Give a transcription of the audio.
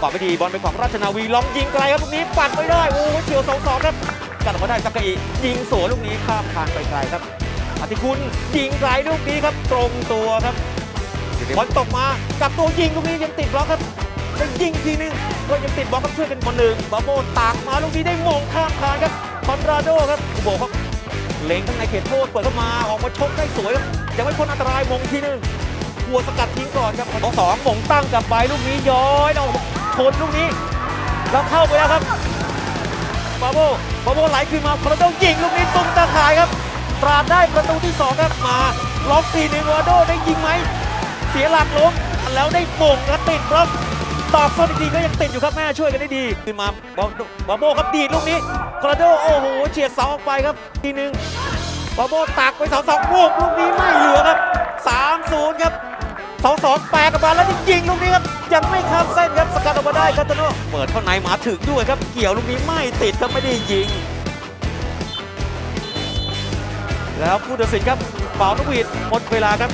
ปาไม่ดีบอลเป็นของราชนาวีลองยิงไกลครับลูกนี้ปัดไม่ได้โอ้โหเฉียวสองสองครับกัดออกมาได้สักกะอียิงสวนลูกนี้ข้ามทางไกลๆครับอธิคุณยิงไกลลูกนี้ครับตรงตัวครับบอลตกมากับตัวยิงลูกนี้ยังติดบล็อกครับไปยิงทีนึงก็ยังติดบล็อกครับช่วยกันคนหนึ่งบาโบตากมาลูกนี้ได้มงข้ามทางครับคอนราโดครับอุโบครับเล็งข้างในเขตโทษเปิดเข้ามาออกมาชกได้สวยครับยังไม่พ้นอันตรายมงทีนึงหัวสกัดทิ้งก่อนครับสองสองมงตั้งกับไปลูกนี้ย้อยเรา ชนลูกนี้แล้วเข้าไปแล้วครับบาโบบาโบไหลขึ้นมาคอร์โดยิงลูกนี้ตุ้มตาข่ายครับตราดได้ประตูที่สองครับมาล็อกตีหนึ่งวาโดได้ยิงไหมเสียหลักล้มแล้วได้มงครับติดครับตอกส้นอีกทีก็ยังติดอยู่ครับแม่ช่วยกันได้ดีขึ้นมาบาบาโบครับดีดลูกนี้คอร์โดโอ้โหเฉียดเสาออกไปครับทีหนึ่งบาโบตักไปสองสองลูกลูกนี้ไม่เหลือครับสามศูนย์ครับสองสองแปลกลับมาแล้วยิงลูกนี้ครับยังไม่ข้ามเส้นครับ ได้คาตาโนเปิดเข้าในมาถึงด้วยครับ เกี่ยวลูกนี้ไม่ติดครับไม่ได้ยิง แล้วผู้ตัดสินครับเป่านกหวีดหมดเวลาครับ